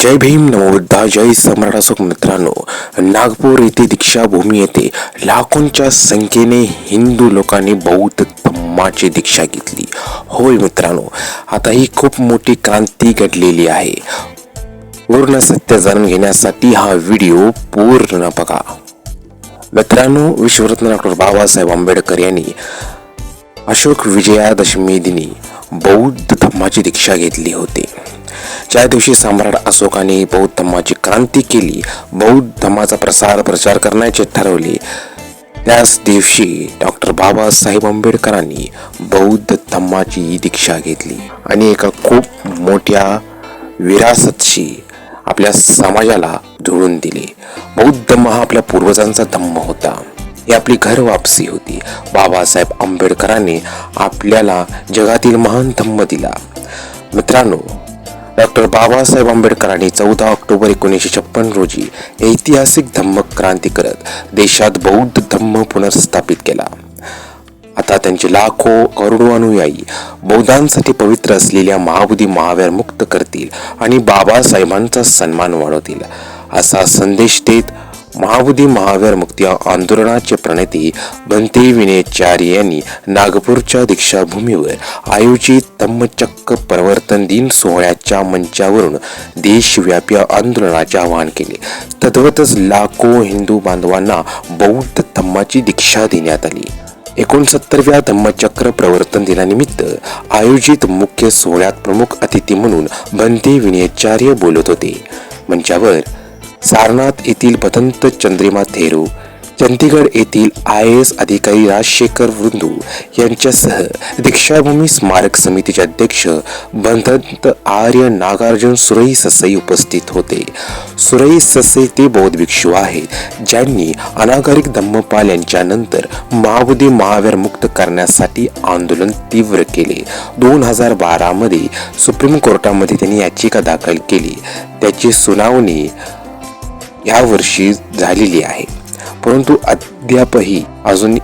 जय भीम नमो बुद्धा जय सम्राट असो मित्रांनो. नागपूर येथे दीक्षाभूमी येथे लाखोंच्या संख्येने हिंदू लोकांनी बौद्ध धम्माची दीक्षा घेतली. होय मित्रांनो आता ही खूप मोठी क्रांती घडलेली आहे. पूर्ण सत्य जाणून घेण्यासाठी हा व्हिडिओ पूर्ण बघा. मित्रांनो विश्वरत्न डॉक्टर बाबासाहेब आंबेडकर यांनी अशोक विजयादशमी दिनी बौद्ध धम्माची दीक्षा घेतली होती. ज्या दिवशी सम्राट अशोकाने बौद्ध धम्माची क्रांती केली बौद्ध धम्माचा प्रसार प्रचार करण्याचे ठरवले त्याच दिवशी डॉक्टर बाबासाहेब आंबेडकरांनी बौद्ध धम्माची दीक्षा घेतली. आणि एका खूप मोठ्या विरासतशी आपल्या समाजाला जोडून दिले. बौद्ध धम्म हा आपल्या पूर्वजांचा धम्म होता. ही आपली घर वापसी होती. बाबासाहेब आंबेडकरांनी आपल्याला जगातील महान धम्म दिला. मित्रांनो डॉक्टर बाबासाहेब आंबेडकरांनी चौदा ऑक्टोबर एकोणीसशे छप्पन रोजी ऐतिहासिक धम्म क्रांती करत देशात बौद्ध धम्म पुनर्स्थापित केला. आता त्यांचे लाखो करोडो अनुयायी बौद्धांसाठी पवित्र असलेल्या महाबुद्धी महावीर मुक्त करतील आणि बाबासाहेबांचा सन्मान वाढवतील असा संदेश देत महाबुद्धी महावीर मुक्ती आंदोलनाचे प्रणेते बंते विनयचार्य यांनी नागपूरच्या दीक्षाभूमीवर आयोजित तम्मचक्क प्रवर्तन दिन सोहळ्याच्या मंचावरून देशव्यापी आंदोलनाचे आवाहन केले. तद्वतच लाखो हिंदू बांधवांना बौद्ध धम्माची दीक्षा देण्यात आली. एकोणसत्तरव्या धम्मचक्र प्रवर्तन दिनानिमित्त आयोजित मुख्य सोहळ्यात प्रमुख अतिथी म्हणून बंते विनयचार्य बोलत होते. मंचावर सारनाथ येथील पतंत चंद्रिमा थेरू चंदीगड येथील आय एस अधिकारी राजशेखर वृंदू यांच्यासह दीक्षाभूमी स्मारक समितीचे अध्यक्ष बंधंत आर्य नागार्जुन सुरई ससई उपस्थित होते. सुरई ससई ते बौद्ध भिक्षू आहेत ज्यांनी अनागरिक धम्मपाल यांच्यानंतर महाबुद्धी महावीर मुक्त करण्यासाठी आंदोलन तीव्र केले. दोन हजार बारामध्ये सुप्रीम कोर्टामध्ये त्यांनी याचिका दाखल केली. त्याची सुनावणी यावर्षी झालेली आहे. परंतु अद्यापही अजून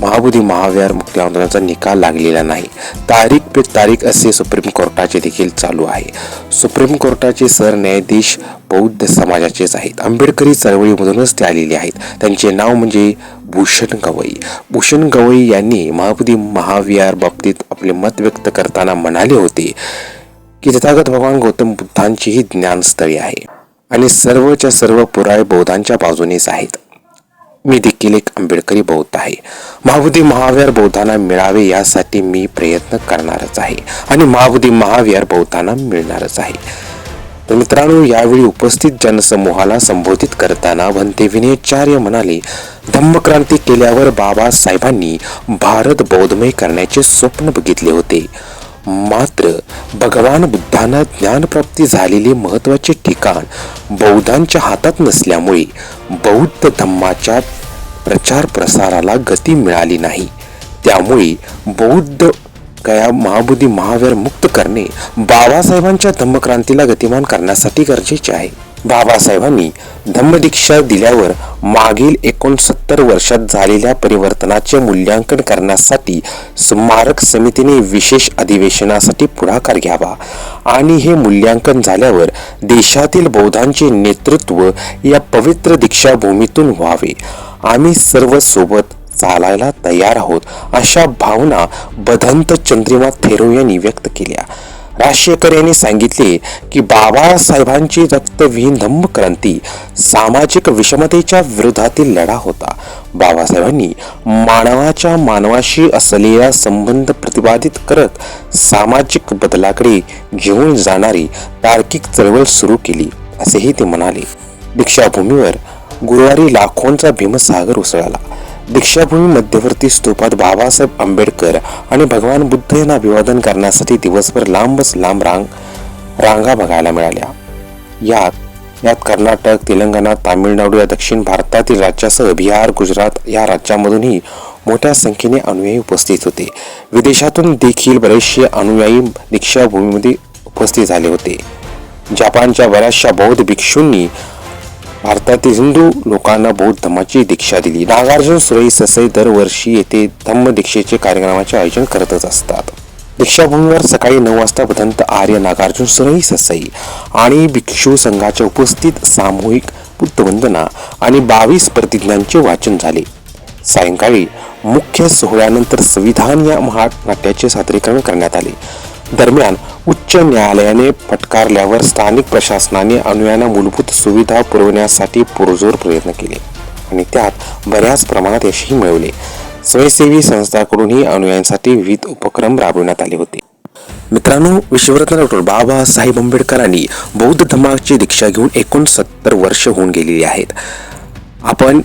महाबुधी महाविहार मुक्ती आंदोलनाचा निकाल लागलेला नाही. तारीख पे तारीख असे सुप्रीम कोर्टाचे देखील चालू आहे. सुप्रीम कोर्टाचे सरन्यायाधीश बौद्ध समाजाचेच आहेत. आंबेडकरी चळवळीमधूनच ते आलेले आहेत. त्यांचे नाव म्हणजे भूषण गवई. भूषण गवई यांनी महाबुधी महाविहार बाबतीत आपले मत व्यक्त करताना म्हणाले होते की तथागत भगवान गौतम बुद्धांचीही ज्ञानस्थळी आहे. आणि सर्वच्या सर्व पुराय बौद्धांच्या बाजूनेच आहेत. मी देखील एक आंबेडकरी बौद्ध आहे. महाबुद्धी महावीर बौद्धांना मिळावे यासाठी मी प्रयत्न करणारच आहे आणि महाबुद्धी महावीर बौद्धांना मिळणारच आहे. तर मित्रांनो यावेळी उपस्थित जनसमूहाला संबोधित करताना भंते विनयचार्य म्हणाले धम्मक्रांती केल्यावर बाबासाहेबांनी भारत बौद्धमय करण्याचे स्वप्न बघितले होते. मात्र भगवान बुद्धांना ज्ञानप्राप्ती झालेले महत्त्वाचे ठिकाण बौद्धांच्या हातात नसल्यामुळे बौद्ध धम्माच्या प्रचार प्रसाराला गती मिळाली नाही. त्यामुळे बौद्ध कया महाबुद्धी महावीर मुक्त करणे बाबासाहेबांच्या धम्मक्रांतीला गतिमान करण्यासाठी गरजेचे आहे. बाबासाहेबांनी धम्मदीक्षा दिल्यावर मागील एकोणसत्तर वर्षात झालेल्या परिवर्तनाचे मूल्यांकन करण्यासाठी स्मारक समितीने विशेष अधिवेशनासाठी पुढाकार घ्यावा आणि हे मूल्यांकन झाल्यावर देशातील बौद्धांचे नेतृत्व या पवित्र दीक्षाभूमीतून व्हावे. आम्ही सर्व सोबत चालायला तयार आहोत अशा भावना बदंत चंद्रिमा थेरो यांनी व्यक्त केल्या. राजशेखर यांनी सांगितले की बाबासाहेबांची रक्तविहीन धम्म क्रांती सामाजिक विषमतेच्या विरोधातील लढा होता. बाबासाहेबांनी मानवाच्या मानवाशी असलेला संबंध प्रतिपादित करत सामाजिक बदलाकडे घेऊन जाणारी तार्किक चळवळ सुरू केली असेही ते म्हणाले. दीक्षाभूमीवर गुरुवारी लाखोंचा भीमसागर उसळला. दीक्षाभूमी मध्यवर्ती स्तूपात बाबासाहेब आंबेडकर आणि भगवान बुद्ध यांना अभिवादन करण्यासाठी दिवसभर लांबच लांब रांग रांगा बघायला मिळाल्या. यात यात कर्नाटक तेलंगणा तामिळनाडू या दक्षिण भारतातील राज्यासह बिहार गुजरात या राज्यांमधूनही मोठ्या संख्येने अनुयायी उपस्थित होते. विदेशातून देखील बरेचसे अनुयायी दीक्षाभूमीमध्ये उपस्थित झाले होते. जपानच्या बऱ्याचशा बौद्ध भिक्षूंनी भारतातील हिंदू लोकांना बौद्ध धर्माची दीक्षा दिली. नागार्जुन सुरई ससई दरवर्षी येथे धम्म दीक्षेचे कार्यक्रमाचे आयोजन करतच असतात. दीक्षाभूमीवर सकाळी नऊ वाजता भदंत आर्य नागार्जुन सुरई ससई आणि भिक्षू संघाच्या उपस्थित सामूहिक बुद्धवंदना आणि बावीस प्रतिज्ञांचे वाचन झाले. सायंकाळी मुख्य सोहळ्यानंतर संविधान या महानाट्याचे सादरीकरण करण्यात आले. दरम्यान उच्च न्यायालयाने फटकारल्यावर स्थानिक प्रशासनाने अनुयायांना मूलभूत सुविधा पुरवण्यासाठी पुरजोर प्रयत्न केले आणि त्यात बऱ्याच प्रमाणात यशही मिळवले. स्वयंसेवी संस्थांकडूनही अनुयायांसाठी विविध उपक्रम राबविण्यात आले होते. मित्रांनो विश्वरत्न डॉक्टर बाबासाहेब आंबेडकरांनी बौद्ध धर्माची दीक्षा घेऊन एकोणसत्तर वर्ष होऊन गेलेली आहेत. आपण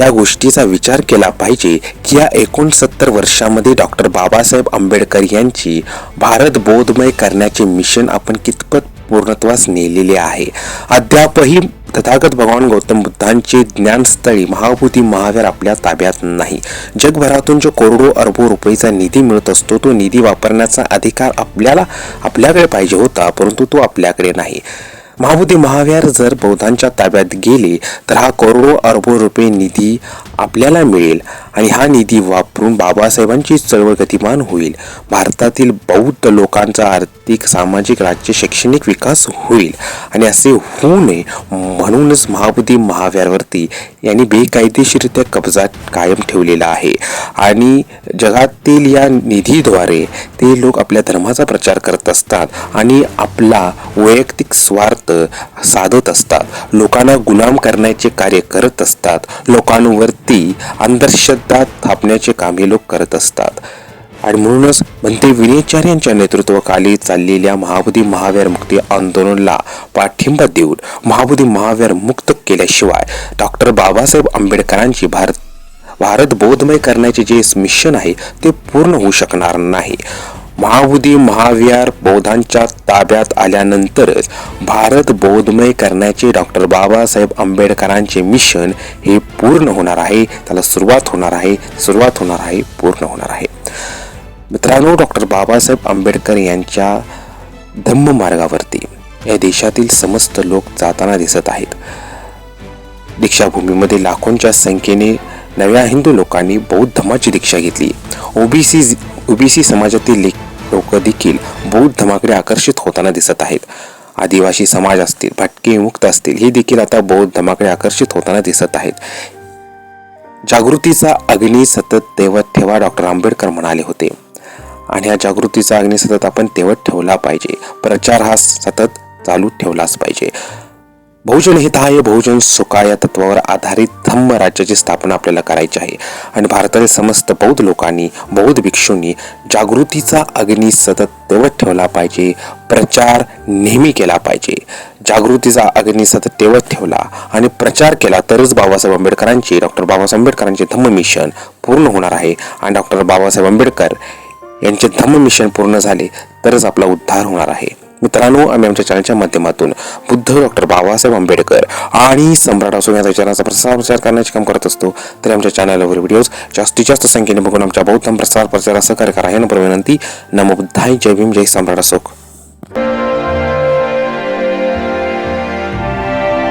या गोष्टीचा विचार केला पाहिजे की या एकोणसत्तर वर्षामध्ये डॉक्टर बाबासाहेब आंबेडकर यांची भारत बोधमय करण्याचे मिशन आपण कितपत पूर्णत्वास नेलेले आहे. अद्यापही तथागत भगवान गौतम बुद्धांचे ज्ञानस्थळी महाभूती महावीर आपल्या ताब्यात नाही. जगभरातून जो करोडो अरबो रुपयेचा निधी मिळत असतो तो निधी वापरण्याचा अधिकार आपल्याला आपल्याकडे पाहिजे होता परंतु तो आपल्याकडे नाही. महाबोधी महावीर जर बौद्धांच्या ताब्यात गेले तर हा करोडो अरबो रुपये निधी आपल्याला मिळेल आणि हा निधी वापरून बाबासाहेबांची चळवळ गतिमान होईल. भारतातील बौद्ध लोकांचा आर्थिक सामाजिक राज्य शैक्षणिक विकास होईल. आणि असे होऊ नये म्हणूनच महाबुद्धी महाव्यावरती यांनी बेकायदेशीरित्या कब्जा कायम ठेवलेला आहे. आणि जगातील या निधीद्वारे ते लोक आपल्या धर्माचा प्रचार करत असतात आणि आपला वैयक्तिक स्वार्थ साधत असतात. लोकांना गुलाम करण्याचे कार्य करत असतात. लोकांवर ती अंधश्रद्धा थापण्याचे काम हे लोक करत असतात. आणि म्हणूनच म्हणते विनयचार्य यांच्या नेतृत्वाखाली चाललेल्या महाबोधी महावीर मुक्ती आंदोलनाला पाठिंबा देऊन महाबोधी महावीर मुक्त केल्याशिवाय डॉक्टर बाबासाहेब आंबेडकरांची भारत भारत बोधमय करण्याचे जे मिशन आहे ते पूर्ण होऊ शकणार नाही. महाबुधी महाविहार बौद्धांच्या ताब्यात आल्यानंतरच भारत बौद्धमय करण्याचे डॉक्टर बाबासाहेब आंबेडकरांचे मिशन हे पूर्ण होणार आहे. त्याला सुरुवात होणार आहे. सुरुवात होणार आहे. पूर्ण होणार आहे. मित्रांनो डॉक्टर बाबासाहेब आंबेडकर यांच्या धम्म मार्गावरती या देशातील समस्त लोक जाताना दिसत आहेत. दीक्षाभूमीमध्ये लाखोंच्या संख्येने नव्या हिंदू लोकांनी बौद्ध धर्माची दीक्षा घेतली. ओबीसी ओबीसी समाजातील लोक देखील बौद्ध धमाकडे आकर्षित होताना दिसत आहेत. आदिवासी समाज असतील भटके मुक्त असतील हे देखील आता बौद्ध धमाकडे आकर्षित होताना दिसत आहेत. जागृतीचा अग्नी सतत तेवत ठेवा डॉक्टर आंबेडकर म्हणाले होते. आणि या जागृतीचा अग्नी सतत आपण तेवत ठेवला पाहिजे. प्रचार हा सतत चालू ठेवलाच पाहिजे. बहुजन हिताय बहुजन सुखाय या तत्वावर आधारित धम्म राज्याची स्थापना आपल्याला करायची आहे. आणि भारतातील समस्त बौद्ध लोकांनी बौद्ध भिक्षूंनी जागृतीचा अग्नी सतत तेवत ठेवला पाहिजे प्रचार नेहमी केला पाहिजे. जागृतीचा अग्नी सतत तेवत ठेवला आणि प्रचार केला तरच बाबासाहेब आंबेडकरांची डॉक्टर बाबासाहेब आंबेडकरांचे धम्म मिशन पूर्ण होणार आहे. आणि डॉक्टर बाबासाहेब आंबेडकर यांचे धम्म मिशन पूर्ण झाले तरच आपला उद्धार होणार आहे. मित्रांनो आम्ही आमच्या चॅनलच्या माध्यमातून बुद्ध डॉक्टर बाबासाहेब आंबेडकर आणि सम्राट असो या विचारांचा प्रसार प्रचार करण्याचे काम करत असतो. तरी आमच्या चॅनलवर व्हिडिओज जास्तीत जास्त संख्येने बघून आमच्या बौद्ध प्रसार प्रचारास सहकार्य करा. हे नंबर विनंती. नमो बुद्धाय जय भीम जय सम्राट असोक